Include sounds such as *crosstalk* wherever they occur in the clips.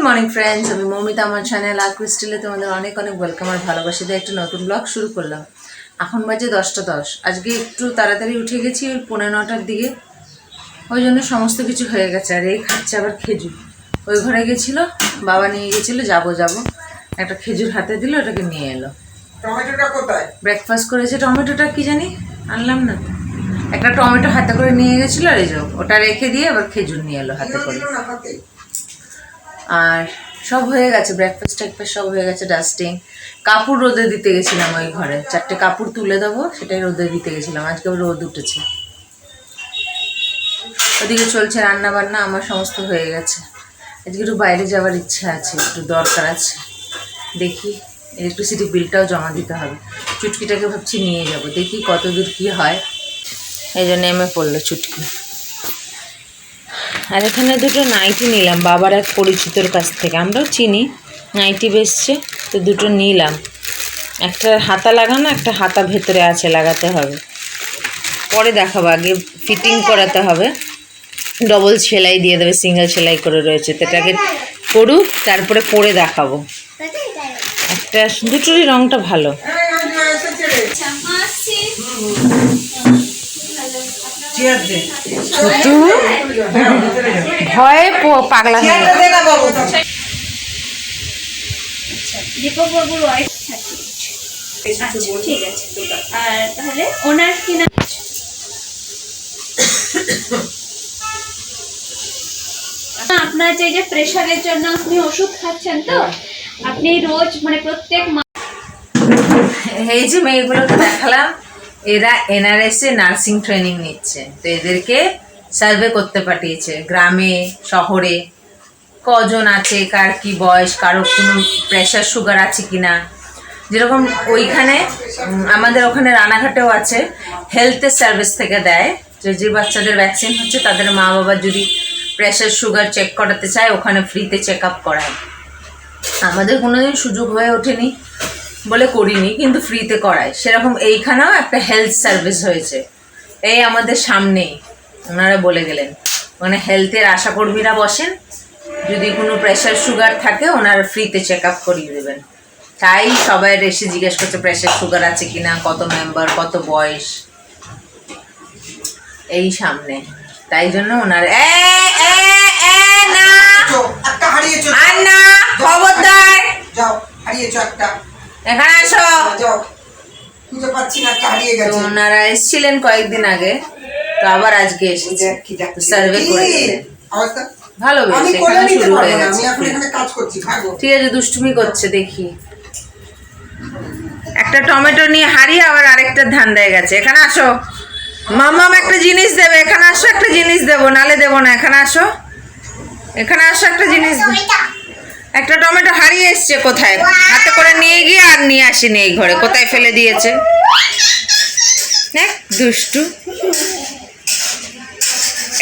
Good morning friends আমি মৌমিতা আমার channel আর ক্রিস্টেলে তোমাদের অনেক অনেক ওয়েলকাম আর ভালোবাসি দিয়ে একটা নতুন ব্লগ শুরু করলাম। এখন বাজে দশটা দশ। আজকে একটু তাড়াতাড়ি উঠে গেছি ওই পনেরো নটার দিকে। ওই জন্য সমস্ত কিছু হয়ে গেছে। আর এই খাচ্ছে আবার খেজুর। ওই ঘরে গেছিল বাবা নিয়ে গেছিল যাব যাব। একটা খেজুর হাতে দিল ওটাকে নিয়ে এলো। টমেটোটা কোথায়? ব্রেকফাস্ট করেছে টমেটোটা কি জানি? আনলাম না। তো একটা টমেটো হাতে করে নিয়ে গেছিল আর এই ওটা রেখে দিয়ে আবার খেজুর নিয়ে এলো হাতে করে। আর সব হয়ে গেছে ব্রেকফাস্ট টেকফাস্ট সব হয়ে গেছে ডাস্টিং কাপড় রোদে দিতে গেছিলাম ওই ঘরে, চারটে কাপড় তুলে দেবো, সেটাই রোদে দিতে গেছিলাম, আজকে রোদ উঠেছে। ওদিকে চলছে রান্না বান্না আমার সমস্ত হয়ে গেছে। আজকে একটু বাইরে যাওয়ার ইচ্ছা আছে, একটু দরকার আছে। দেখি ইলেকট্রিসিটি বিলটাও জমা দিতে হবে। চুটকিটাকে ভাবছি নিয়ে যাব, দেখি কত দূর কী হয়। এই জন্য নেমে পড়ল চুটকি। আর এখানে দুটো নাইটি নিলাম বাবার এক পরিচিতর কাছ থেকে আমরাও চিনি নাইটি বেসছে তো দুটো নিলাম একটা হাতা লাগানো একটা হাতা ভেতরে আছে লাগাতে হবে পরে দেখাবো আগে ফিটিং করাতে হবে ডবল সেলাই দিয়ে দেবে সিঙ্গেল সেলাই করে রয়েছে তো এটাকে করুক তারপরে পরে দেখাবো একটা দুটোরই রঙটা ভালো ছোটু ভয়ে পাগলা হয়ে আচ্ছা ঠিক আছে আর তাহলে ওনার কি নাম আপনার যে যে প্রেশারের জন্য আপনি ওষুধ খাচ্ছেন তো আপনি রোজ মানে প্রত্যেক মা- এই যে মেয়েগুলোকে দেখালাম এরা এনআরএস নার্সিং ট্রেনিং নিচ্ছে। তো এদেরকে সার্ভে করতে পাঠিয়েছে গ্রামে, শহরে। কজন আছে, কার কি বয়স, কারও কোনো প্রেশার সুগার আছে কি না যেরকম ওইখানে আমাদের ওখানে রানাঘাটেও আছে হেলথের সার্ভিস থেকে দেয়। যে যে বাচ্চাদের ভ্যাকসিন হচ্ছে, তাদের মা বাবা যদি প্রেশার সুগার চেক করাতে চায়, ওখানে ফ্রিতে চেক আপ করায়। আমাদের কোনোদিন সুযোগ হয়ে ওঠেনি। বলে করিনি কিন্তু ফ্রিতে করায়। সেরকম এইখানেও একটা হেলথ সার্ভিস হয়েছে। এই আমাদের সামনেই ওনারা বলে গেলেন। মানে হেলথের আশাকর্মীরা বসেন যদি কোনো প্রেশার সুগার থাকে ওনারা ফ্রিতে চেক আপ করিয়ে দেবেন। তাই সবাই এসে জিজ্ঞেস করছে প্রেশার সুগার আছে কিনা? কত মেম্বার কত বয়স? এই সামনে। তাই জন্য ওনার এ এ এ না! একটা হারিয়েছো। আর না খবরদার! যাও হারিয়েছো একটা। এখানে আসো। খুঁজে পাচ্ছি না একটা হারিয়ে গেছে। ওনারা এসেছিলেন কয়েকদিন আগে তো আবার আজকে এসেছে। সার্ভে করে? ভালো বেশ এখানে শুরু হয়ে গেছে। ঠিক আছে দুষ্টুমি করছে দেখি। একটা টমেটো নিয়ে হারিয়ে আবার আরেকটা ধান দিয়ে গেছে। এখানে আসো। মামাম একটা জিনিস দেবে এখানে আসো একটা জিনিস দেবো নালে দেবো না এখানে আসো। এখানে আসো একটা জিনিস দে- একটা টমেটো হারিয়ে এসছে কোথায়? হাতে করে নিয়ে গিয়ে আর নিয়ে আসিনি এই ঘরে। কোথায় ফেলে দিয়েছে? দেখ, দুষ্টু।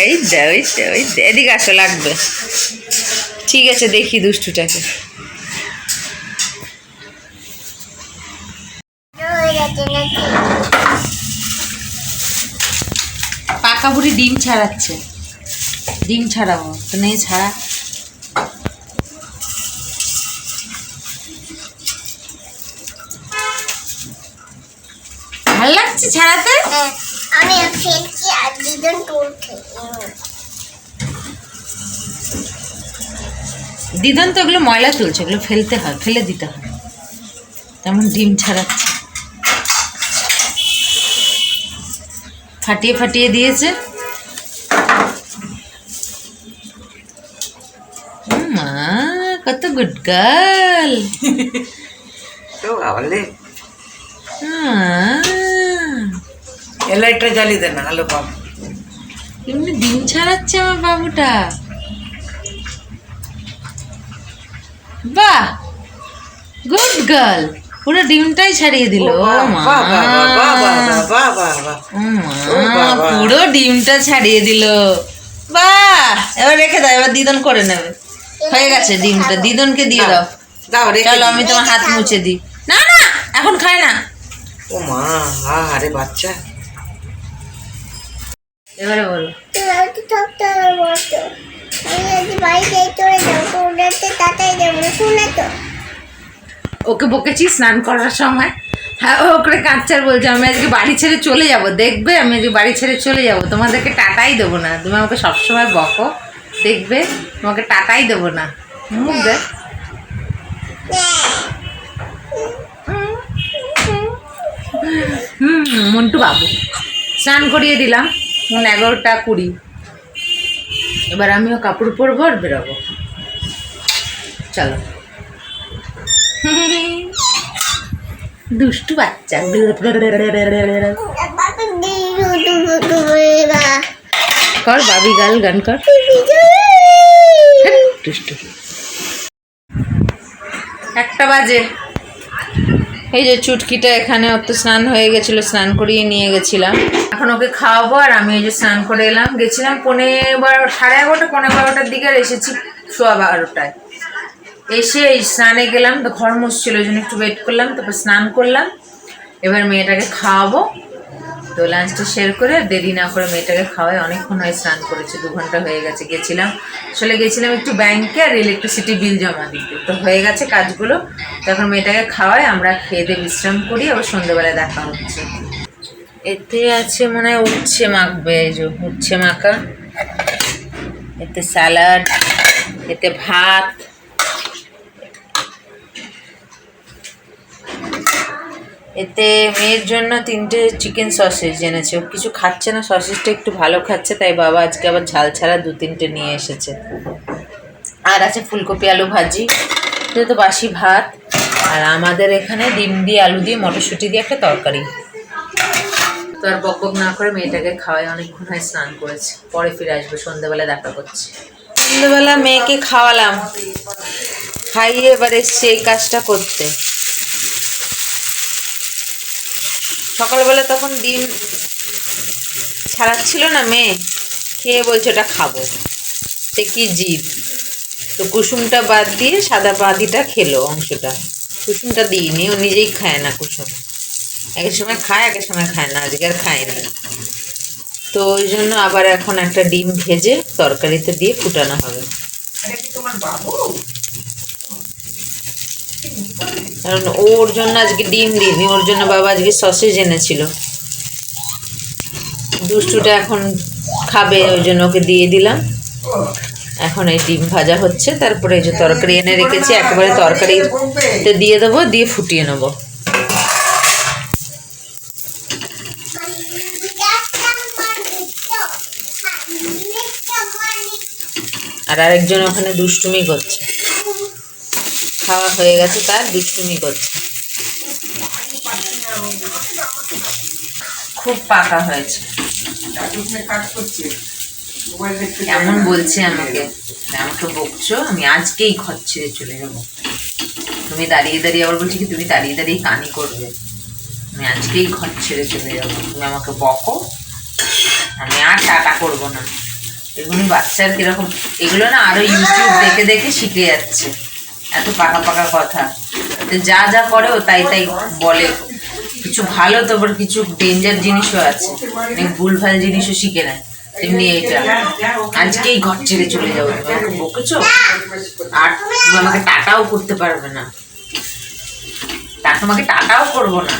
এই ওই ওই দে। এদিকে আসো, লাগবে। ঠিক আছে, দেখি দুষ্টুটাকে। পাকা বুড়ি ডিম ছাড়াচ্ছে। ডিম ছাড়াবো। তো নেই, ছাড়া। লাগছে ছাড়াতে? হ্যাঁ, আমি ফেলছি আর দিদন তুলছে দিদন তো ওগুলো ময়লা তুলছে ওগুলো ফেলতে হয় ফেলে দিতে হয়। তেমন ডিম ছাড়াচ্ছে। ফাটিয়ে ফাটিয়ে দিয়েছে। মা কত গুড গার্ল *laughs* তো হ্যাঁ। লাইটটা জ্বালিয়ে দেন না আলো পাবো এমনি দিন ছাড়াচ্ছে আমার বাবুটা বাহ গুড গার্ল পুরো ডিমটাই ছাড়িয়ে দিল পুরো ডিমটা ছাড়িয়ে দিল বাহ এবার রেখে দাও এবার দিদন করে নেবে হয়ে গেছে ডিমটা দিদনকে দিয়ে দাও দাও চলো আমি তোমার হাত মুছে দিই না না এখন খায় না ও মা আরে বাচ্চা এবারে বলো থাকতে মতো আমি আজ শুনে তো ওকে বকেছি স্নান করার সময় হ্যাঁ ওকে কাঁচার বলছে আমি আজকে বাড়ি ছেড়ে চলে যাব দেখবে আমি আজকে বাড়ি ছেড়ে চলে যাব তোমাদেরকে টাটাই দেবো না তুমি আমাকে সবসময় বকো দেখবে তোমাকে টাটাই দেবো না মুখ দেখ হুম মন্টু বাবু স্নান করিয়ে দিলাম এখন এগারোটা কুড়ি। এবার আমিও কাপড় পরবো আর বেরোবো। চলো। দুষ্টু বাচ্চা। কর বাবি গাল গান কর। দুষ্টু। একটা বাজে। এই যে চুটকিটা এখানে তো স্নান হয়ে গেছিল, স্নান করিয়ে নিয়ে গেছিলাম। এখন ওকে খাওয়াবো আর আমি এই যে স্নান করে এলাম। গেছিলাম পনে বারো সাড়ে এগারোটা পনেরো বারোটার দিকে আর এসেছি সোয়া বারোটায়। এসে এই স্নানে গেলাম, তো ঘর মুছছিল, ওই জন্য একটু ওয়েট করলাম, তারপর স্নান করলাম। এবার মেয়েটাকে খাওয়াবো। তো লাঞ্চটা শেয়ার করে দেরি না করে মেয়েটাকে খাওয়াই অনেকক্ষণ হয় স্নান করেছে, দু ঘণ্টা হয়ে গেছে, গেছিলাম। আসলে গেছিলাম একটু ব্যাংকে আর ইলেকট্রিসিটি বিল জমা দিতে। তো হয়ে গেছে কাজগুলো। তখন মেয়েটাকে খাওয়াই আমরা খেয়ে দিয়ে বিশ্রাম করি, আবার সন্ধ্যেবেলায় দেখা হচ্ছে। এতে আছে মনে হয় উচ্ছে মাখবে যে উচ্ছে মাখা। এতে স্যালাড এতে ভাত। এতে মেয়ের জন্য তিনটে চিকেন সসেজ এনেছে। ও কিছু খাচ্ছে না সসেজটা একটু ভালো খাচ্ছে, তাই বাবা আজকে আবার ঝাল ছাড়া দু তিনটে নিয়ে এসেছে। আর আছে ফুলকপি আলু ভাজি, এটা তো বাসি ভাত। আর আমাদের এখানে ডিম দিয়ে আলু দিয়ে মটরশুঁটি দিয়ে একটা তরকারি। তো আর বক বক না করে মেয়েটাকে খাওয়াই অনেকক্ষণ হয় স্নান করেছে। পরে ফিরে আসবে সন্ধ্যেবেলা দেখা করছি। সন্ধ্যেবেলা মেয়েকে খাওয়ালাম। খাইয়ে এবার এসছে এই কাজটা করতে। সকালবেলা তখন ডিম ছাড়াচ্ছিল না মেয়ে, খেয়ে বলছে ওটা খাব। সে কি জিদ? তো কুসুমটা বাদ দিয়ে সাদা বাদিটা খেলো অংশটা। কুসুমটা দিইনি, ও নিজেই খায় না কুসুম। একের সময় খায় একের সময় খায় না, আজকে আর খায়নি তো ওই জন্য আবার এখন একটা ডিম ভেজে তরকারিতে দিয়ে ফুটানো হবে। কারণ ওর জন্য আজকে ডিম দিইনি, ওর জন্য বাবা আজকে সসেজ এনেছিল। দুষ্টুটা এখন খাবে, ওই জন্য ওকে দিয়ে দিলাম। এখন এই ডিম ভাজা হচ্ছে, তারপরে এই যে তরকারি এনে রেখেছি, একেবারে তরকারিতে দিয়ে দেবো, দিয়ে ফুটিয়ে নেব। আর আরেকজন ওখানে দুষ্টুমি করছে। খাওয়া হয়ে গেছে, তার দুষ্টুমি করছে। খুব পাকা হয়েছে। কেমন বলছে আমাকে? আমাকে বকছো? আমি আজকেই ঘর ছেড়ে চলে যাব। তুমি দাঁড়িয়ে দাঁড়িয়ে আবার বলছি কি, তুমি দাঁড়িয়ে দাঁড়িয়ে কানি করবে। আমি আজকেই ঘর ছেড়ে চলে যাব। তুমি আমাকে বকো। আমি আর টাটা করব না। এগুলো বাচ্চার কীরকম এগুলো না আরও ইউটিউব দেখে দেখে শিখে যাচ্ছে। এত পাকা পাকা কথা। যা যা করে তাই তাই বলে। কিছু ভালো তো আবার কিছু ডেঞ্জার জিনিসও আছে। অনেক ভুলভাল জিনিসও শিখে নেয়। তেমনি এটা। আজকেই ঘর ছেড়ে চলে যাব। বকেছো? আর তুমি আমাকে টাটাও করতে পারবে না। তা তোমাকে টাটাও করব না।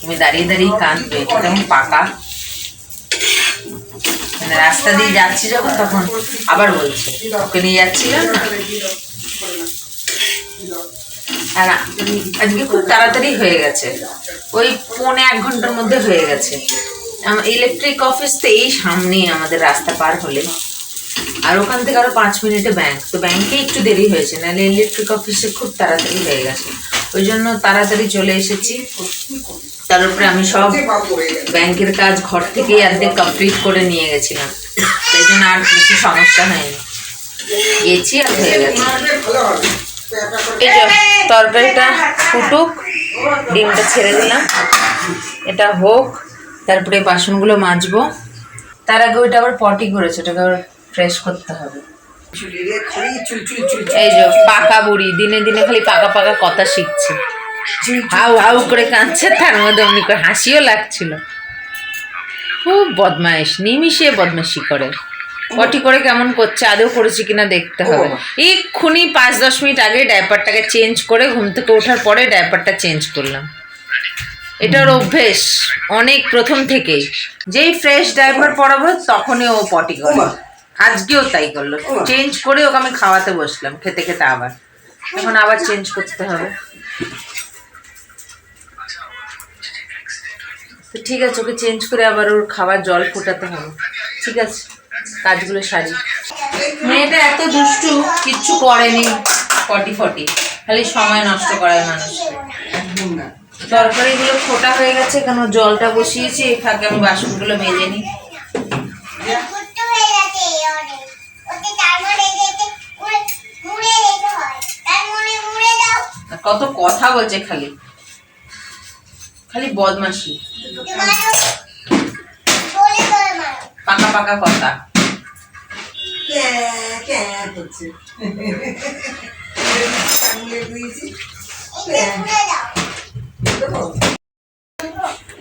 তুমি দাঁড়িয়ে দাঁড়িয়ে কাঁদবে। কেমন পাকা? মানে রাস্তা দিয়ে যাচ্ছি যখন, তখন আবার বলছে ওকে নিয়ে যাচ্ছিলাম না? আজকে খুব তাড়াতাড়ি হয়ে গেছে। ওই পৌনে এক ঘণ্টার মধ্যে হয়ে গেছে। ইলেকট্রিক অফিস তো এই সামনেই আমাদের রাস্তা পার হলে। আর ওখান থেকে আরও পাঁচ মিনিটে ব্যাংক তো ব্যাংকে একটু দেরি হয়েছে, নাহলে ইলেকট্রিক অফিসে খুব তাড়াতাড়ি হয়ে গেছে। ওই জন্য তাড়াতাড়ি চলে এসেছি। তার উপরে আমি সব ব্যাংকের কাজ ঘর থেকেই অর্ধেক কমপ্লিট করে নিয়ে গেছিলাম। তাই জন্য আর বেশি সমস্যা হয়নি। গেছি আর হয়ে গেছে। এই যে তরকারিটা ফুটুক ডিমটা ছেড়ে দিলাম। এটা হোক তারপরে বাসনগুলো মাজবো। তার আগে ওইটা আবার পটি করেছে ওটাকে আবার ফ্রেশ করতে হবে। এই যে পাকা বুড়ি দিনে দিনে খালি পাকা পাকা কথা শিখছে। হাউ হাউ করে কাঁদছে তার মধ্যে অমনি করে হাসিও লাগছিল। খুব বদমাইশ নিমিষে বদমাইশি করে। পটি করে কেমন করছে আদৌ করেছি কিনা দেখতে হবে। এক্ষুনি পাঁচ দশ মিনিট আগে ডাইপারটাকে চেঞ্জ করে ঘুম থেকে ওঠার পরে ডাইপারটা চেঞ্জ করলাম। এটার অভ্যেস অনেক প্রথম থেকেই। যেই ফ্রেশ ডাইপার পরাবো তখনই ও পটি করে। আজকেও তাই করল। চেঞ্জ করে ওকে আমি খাওয়াতে বসলাম খেতে খেতে আবার। এখন আবার চেঞ্জ করতে হবে। তো ঠিক আছে ওকে চেঞ্জ করে আবার ওর খাবার জল ফোটাতে হবে। ঠিক আছে। কাজগুলো সারি। মেয়েটা এত দুষ্টু, কিচ্ছু করেনি। ফটি ফটি খালি সময় নষ্ট করায় মানুষকে। তরকারিগুলো ফোটা হয়ে গেছে কেন জলটা বসিয়েছি, এই ফাঁকে আমি বাসনগুলো মেজে নিই। কত কথা বলছে খালি। খালি বদমাসি পাকা পাকা কথা।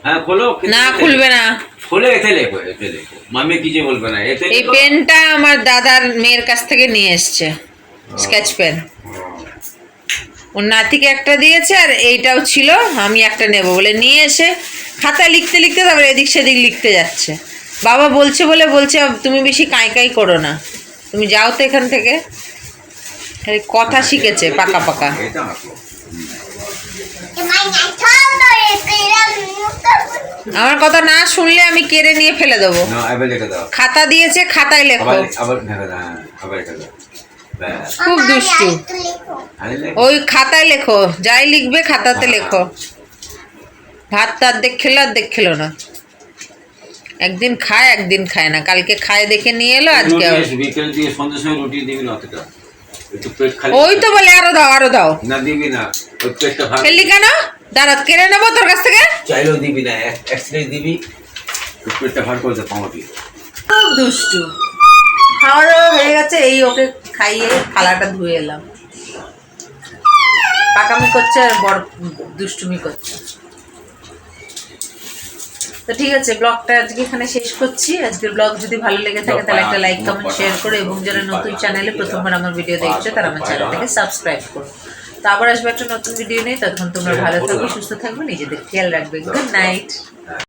হ্যাঁ না খুলবে না। খোলে এতে লেখো এতে লেখো। মামি কিছু বলবে না এতে এই পেনটা আমার দাদার মেয়ের কাছ থেকে নিয়ে এসছে স্কেচ পেন। ওর নাতিকে একটা দিয়েছে আর এইটাও ছিল আমি একটা নেব বলে নিয়ে এসে খাতায় লিখতে লিখতে তারপরে এদিক সেদিক লিখতে যাচ্ছে। বাবা বলছে বলে বলছে তুমি বেশি কাঁই কাঁই করো না। তুমি যাও তো এখান থেকে। কথা শিখেছে পাকা পাকা। আমার কথা না শুনলে আমি কেড়ে নিয়ে ফেলে দেবো। খাতা দিয়েছে খাতায় লেখো। খুব দুষ্টু। আরে। ওই খাতায় লেখো যাই লিখবে খাতাতে লেখো। ভাত তো অর্ধেক খেলো অর্ধেক খেলো না। একদিন খায় একদিন খায় না। কালকে খায় দেখে নিয়ে এলো আজকে রুটি আবার- এসে বিকেল দিয়ে সন্ধ্যের সময় রুটি দিবি না অতটা। একটু পেট খালি ওই তো বলে আরও দাও আরও দাও। না দিবি না। ওই পেটটা ভাগ ফেললি কেন? দাঁড়া কেড়ে নেব তোর কাছ থেকে? চাইলেও দিবি না দিবি। পেটটা ভাগ করে দে পাউটি খুব দুষ্টু। খাওয়া দাওয়া হয়ে গেছে এই ওকে খাইয়ে থালাটা ধুয়ে এলাম। পাকামি করছে আর বড় দুষ্টুমি করছে। তো ঠিক আছে, ব্লগটা আজকে এখানে শেষ করছি। আজকের ব্লগ যদি ভালো লেগে থাকে, তাহলে একটা লাইক কমেন্ট শেয়ার করো এবং যারা নতুন চ্যানেলে প্রথমবার আমার ভিডিও দেখছ, তারা আমার চ্যানেলটাকে সাবস্ক্রাইব করো। তো আবার আসবে একটা নতুন ভিডিও নিয়ে। তখন তোমরা ভালো থাকবে সুস্থ থাকবে নিজেদের খেয়াল রাখবে। Good night